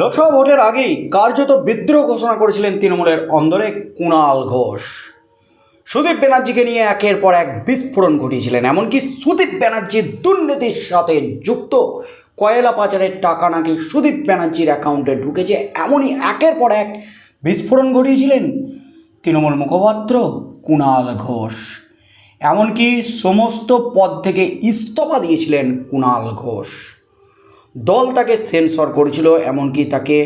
লোকসভা ভোটের আগেই কার্যত বিদ্রোহ ঘোষণা করেছিলেন তৃণমূলের অন্দরে কুণাল ঘোষ। সুদীপ ব্যানার্জিকে নিয়ে একের পর এক বিস্ফোরণ ঘটিয়েছিলেন। এমনকি সুদীপ ব্যানার্জির দুর্নীতির সাথে যুক্ত। কয়লা পাচারের টাকা নাকি সুদীপ ব্যানার্জির অ্যাকাউন্টে ঢুকেছে, এমনই একের পর এক বিস্ফোরণ ঘটিয়েছিলেন তৃণমূল মুখপাত্র কুণাল ঘোষ। এমনকি সমস্ত পদ থেকে ইস্তফা দিয়েছিলেন কুণাল ঘোষ। দল তাকে সেন্সর করেছিল, এমনকি তাকে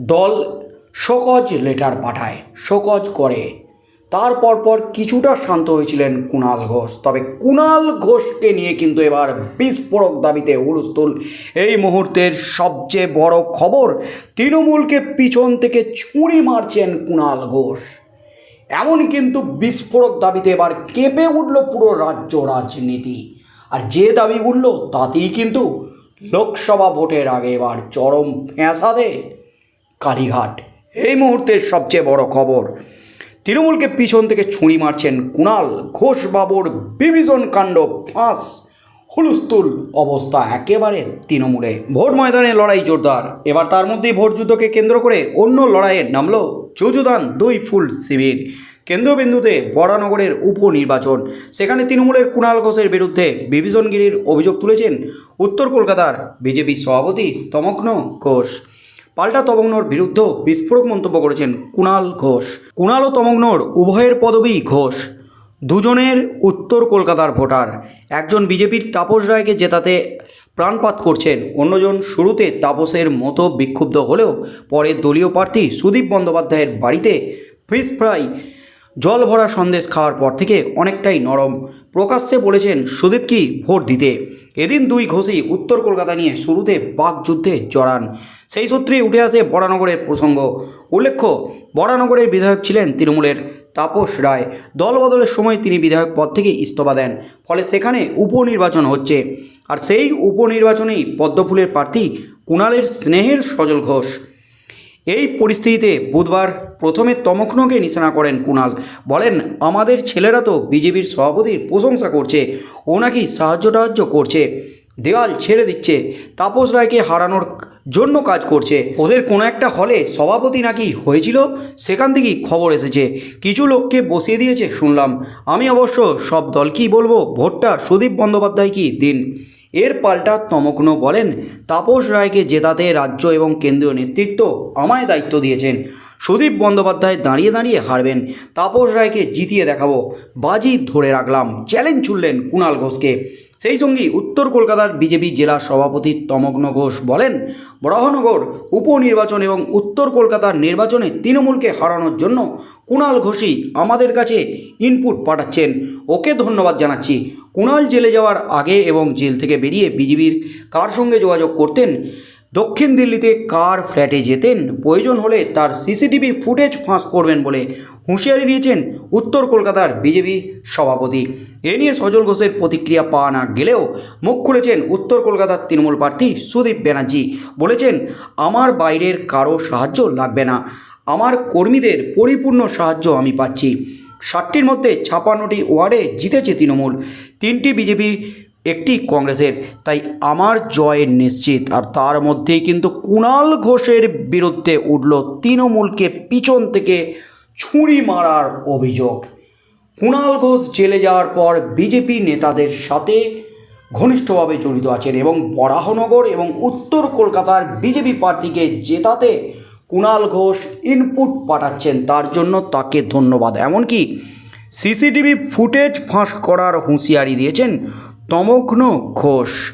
দল শোকজ লেটার পাঠায়, শোকজ করে। তারপর পর কিছুটা শান্ত হয়েছিলেন কুণাল ঘোষ। তবে কুণাল ঘোষকে নিয়ে কিন্তু এবার বিস্ফোরক দাবিতে হুলস্থুল এই মুহূর্তের সবচেয়ে বড় খবর, তৃণমূলকে পিছন থেকে ছুরি মারছেন কুণাল ঘোষ। এমন কিন্তু বিস্ফোরক দাবিতে এবার কেঁপে উঠল পুরো রাজ্য রাজনীতি। আর যে দাবি উঠল তাতেই কিন্তু লোকসভা ভোটের আগে এবার চরম ফ্যাঁসাদে কালীঘাট। এই মুহূর্তের সবচেয়ে বড় খবর, তৃণমূলকে পিছন থেকে ছুরি মারছেন কুণাল ঘোষবাবুর বিভীষণ কাণ্ড ফাঁস। হুলুস্থুল অবস্থা একেবারে তৃণমূলে। ভোট ময়দানে লড়াই জোরদার। এবার তার মধ্যেই ভোট যুদ্ধকে কেন্দ্র করে অন্য লড়াইয়ে নামলো যুযুদান দুই ফুল শিবির। কেন্দ্রবিন্দুতে বরানগরের উপনির্বাচন। সেখানে তৃণমূলের কুণাল ঘোষের বিরুদ্ধে বিভীষণগিরির অভিযোগ তুলেছেন উত্তর কলকাতার বিজেপি সভাপতি তমগ্ন ঘোষ। পাল্টা তমগ্নর বিরুদ্ধ বিস্ফোরক মন্তব্য করেছেন কুণাল ঘোষ। কুণাল ও তমগ্নর উভয়ের পদবী ঘোষ। দুজনের উত্তর কলকাতার ভোটার। একজন বিজেপির তাপস রায়কে জেতাতে প্রাণপাত করছেন। অন্যজন শুরুতে তাপসের মতো বিক্ষুব্ধ হলেও পরে দলীয় প্রার্থী সুদীপ বন্দ্যোপাধ্যায়ের বাড়িতে ফিস ফ্রাই জল ভরা সন্দেশ খাওয়ার পর থেকে অনেকটাই নরম। প্রকাশ্যে বলেছেন, সুদীপ কি ভোট দিতে? এদিন দুই ঘোষই উত্তর কলকাতা নিয়ে শুরুতে বাকযুদ্ধে জড়ান। সেই সূত্রেই উঠে আসে বরানগরের প্রসঙ্গ। উল্লেখ্য বরানগরের বিধায়ক ছিলেন তৃণমূলের তাপস রায়। দল বদলের সময় তিনি বিধায়ক পদ থেকে ইস্তফা দেন, ফলে সেখানে উপনির্বাচন হচ্ছে। আর সেই উপনির্বাচনেই পদ্মফুলের প্রার্থী কুণালের স্নেহের সজল ঘোষ। এই পরিস্থিতিতে বুধবার প্রথমে তমগ্নকে নিশানা করেন কুণাল। বলেন, আমাদের ছেলেরা তো বিজেপির সভাপতির প্রশংসা করছে, ও নাকি সাহায্য টাহায্য করছে দেওয়াল ছেড়ে দিচ্ছে, তাপস রায়কে হারানোর জন্য কাজ করছে। ওদের কোনো একটা হলে সভাপতি নাকি হয়েছিল? সেখান থেকেই খবর এসেছে। কিছু লোককে বসিয়ে দিয়েছে শুনলাম। আমি অবশ্য সব দলকেই বলব, ভোটটা সুদীপ বন্দ্যোপাধ্যায় বন্দ্যোপাধ্যায়কেই দিন। এর পাল্টা তমগ্ন বলেন তাপস রায়কে জেতাতে রাজ্য এবং কেন্দ্রীয় নেতৃত্ব আমায় দায়িত্ব দিয়েছেন। সুদীপ বন্দ্যোপাধ্যায় দাঁড়িয়ে দাঁড়িয়ে হারবেন। তাপস রায়কে জিতিয়ে দেখাবো। বাজি ধরে রাখলাম। চ্যালেঞ্জ ছুড়লেন কুণাল ঘোষকে। সেই সঙ্গে উত্তর কলকাতার বিজেপি জেলা সভাপতি তমগ্ন ঘোষ বলেন, বরাহনগর উপনির্বাচন এবং উত্তর কলকাতার নির্বাচনে তৃণমূলকে হারানোর জন্য কুণাল ঘোষই আমাদের কাছে ইনপুট পাঠাচ্ছেন। ওকে ধন্যবাদ জানাচ্ছি। কুণাল জেলে যাওয়ার আগে এবং জেল থেকে বেরিয়ে বিজেপির কার সঙ্গে যোগাযোগ করতেন দক্ষিণ দিল্লিতে কার ফ্ল্যাটে যেতেন? প্রয়োজন হলে তার সিসিটিভি ফুটেজ ফাঁস করবেন বলে হুঁশিয়ারি দিয়েছেন উত্তর কলকাতার বিজেপি সভাপতি। এ নিয়ে সজল ঘোষের প্রতিক্রিয়া পাওয়া না গেলেও মুখ খুলেছেন উত্তর কলকাতার তৃণমূল প্রার্থী সুদীপ ব্যানার্জি। বলেছেন, আমার বাইরের কারও সাহায্য লাগবে না। আমার কর্মীদের পরিপূর্ণ সাহায্য আমি পাচ্ছি। ষাটটির মধ্যে ছাপান্নটি ওয়ার্ডে জিতেছে তৃণমূল। তিনটি বিজেপি একটি কংগ্রেসের। তাই আমার জয় নিশ্চিত। আর তার মধ্যেই কিন্তু কুণাল ঘোষের বিরুদ্ধে উঠল তৃণমূলকে পিছন থেকে ছুরি মারার অভিযোগ। কুণাল ঘোষ জেলে যাওয়ার পর বিজেপি নেতাদের সাথে ঘনিষ্ঠভাবে জড়িত আছেন এবং বরাহনগর এবং উত্তর কলকাতার বিজেপি প্রার্থীকে জেতাতে কুণাল ঘোষ ইনপুট পাঠাচ্ছেন। তার জন্য তাকে ধন্যবাদ। এমনকি সিসিটিভি ফুটেজ ফাঁস করার হুঁশিয়ারি দিয়েছেন তমগ্ন ঘোষ।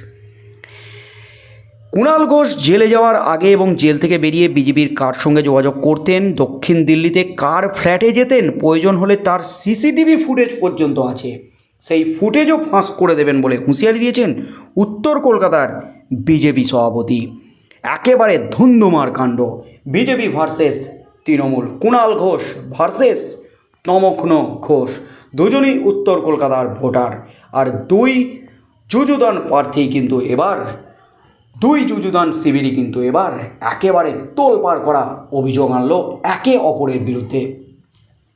কুণাল ঘোষ জেলে যাওয়ার আগে এবং জেল থেকে বেরিয়ে বিজেপির কার সঙ্গে যোগাযোগ করতেন? দক্ষিণ দিল্লিতে কার ফ্ল্যাটে যেতেন? প্রয়োজন হলে তার সিসিটিভি ফুটেজ পর্যন্ত আছে। সেই ফুটেজও ফাঁস করে দেবেন বলে হুঁশিয়ারি দিয়েছেন উত্তর কলকাতার বিজেপি সভাপতি। একেবারে ধুন্ধুমার কাণ্ড। BJP versus Trinamool. Kunal Ghosh versus Tamoghna Ghosh. দুজনই উত্তর কলকাতার ভোটার। আর দুই যুযুদান প্রার্থী কিন্তু এবার, দুই যুযুদান শিবিরই কিন্তু এবার একেবারে তোলপাড় করা অভিযোগ আনলো একে অপরের বিরুদ্ধে।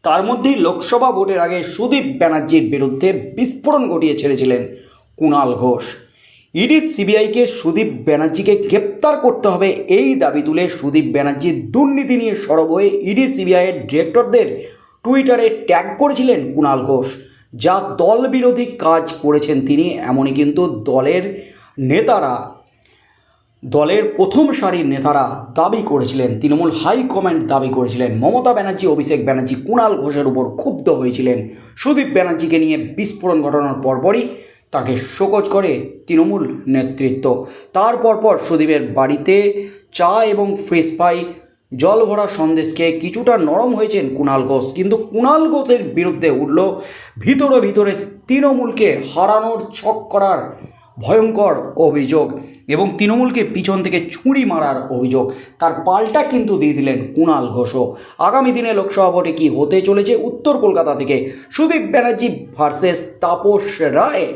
তার মধ্যেই লোকসভা ভোটের আগে সুদীপ ব্যানার্জির বিরুদ্ধে বিস্ফোরণ ঘটিয়ে ছেড়েছিলেন কুণাল ঘোষ। ইডি সিবিআইকে সুদীপ ব্যানার্জিকে গ্রেপ্তার করতে হবে এই দাবি তুলে সুদীপ ব্যানার্জির দুর্নীতি নিয়ে সরব হয়ে ইডি সিবিআইয়ের ডিরেক্টরদের টুইটারে ট্যাগ করেছিলেন কুণাল ঘোষ, যা দল বিরোধী কাজ করেছেন তিনি, এমনই কিন্তু দলের নেতারা, দলের প্রথম সারির নেতারা দাবি করেছিলেন, তৃণমূল হাইকমান্ড দাবি করেছিলেন। মমতা ব্যানার্জি, অভিষেক ব্যানার্জি, কুণাল ঘোষের উপর ক্ষুব্ধ হয়েছিলেন। সুদীপ ব্যানার্জিকে নিয়ে বিস্ফোরণ ঘটানোর পরপরই তাকে শোকজ করে তৃণমূল নেতৃত্ব। তার পর সুদীপের বাড়িতে চা এবং ফ্রেশ পাই জল ভরা সন্দেশ খেয়ে কিছুটা নরম হয়েছেন কুণাল ঘোষ। কিন্তু কুণাল ঘোষের বিরুদ্ধে উঠল ভিতরে ভিতরে তৃণমূলকে হারানোর ছক করার ভয়ঙ্কর অভিযোগ এবং তৃণমূলকে পিছন থেকে ছুরি মারার অভিযোগ। তার পাল্টা কিন্তু দিয়ে দিলেন কুণাল ঘোষও। আগামী দিনে লোকসভা ভোটে কী হতে চলেছে উত্তর কলকাতা থেকে সুদীপ ব্যানার্জি ভার্সেস তাপস রায়।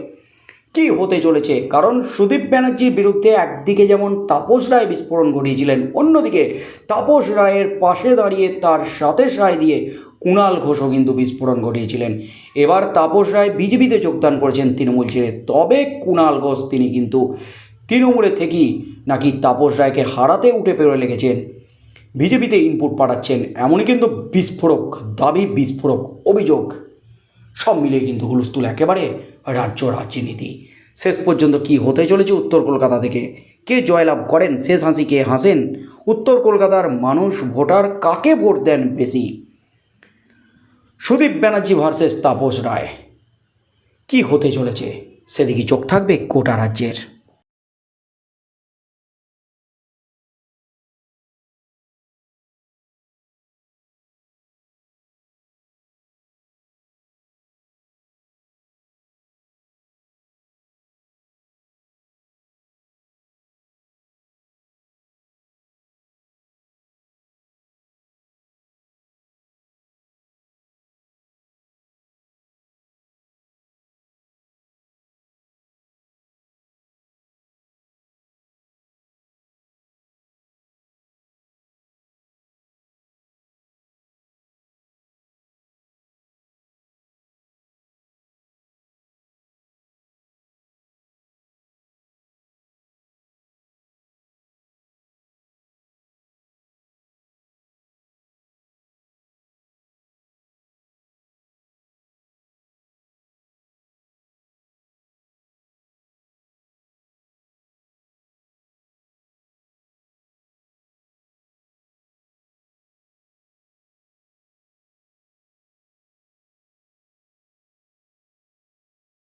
কি হতে চলেছে? কারণ সুদীপ ব্যানার্জির বিরুদ্ধে একদিকে যেমন তাপস রায় বিস্ফোরণ ঘটিয়েছিলেন, অন্যদিকে তাপস রায়ের পাশে দাঁড়িয়ে তার সাথে সায় দিয়ে কুণাল ঘোষও কিন্তু বিস্ফোরণ ঘটিয়েছিলেন। এবার তাপস রায় বিজেপিতে যোগদান করেছেন তৃণমূল ছেড়ে। তবে কুণাল ঘোষ তিনি কিন্তু তৃণমূলে থেকেই নাকি তাপস রায়কে হারাতে উঠে পেরে লেগেছেন। বিজেপিতে ইনপুট পাঠাচ্ছেন, এমনই কিন্তু বিস্ফোরক, দাবি বিস্ফোরক অভিযোগ। সব মিলিয়ে কিন্তু হুলস্থুল একেবারে রাজ্য রাজনীতি। শেষ পর্যন্ত কি হতে চলেছে উত্তর কলকাতা থেকে? কে জয়লাভ করেন? শেষ হাসি কে হাসেন? উত্তর কলকাতার মানুষ, ভোটার কাকে ভোট দেন বেশি? সুদীপ ব্যানার্জি ভার্সেস তাপস রায়। কি হতে চলেছে? সেদিকে চোখ থাকবে গোটা রাজ্যের।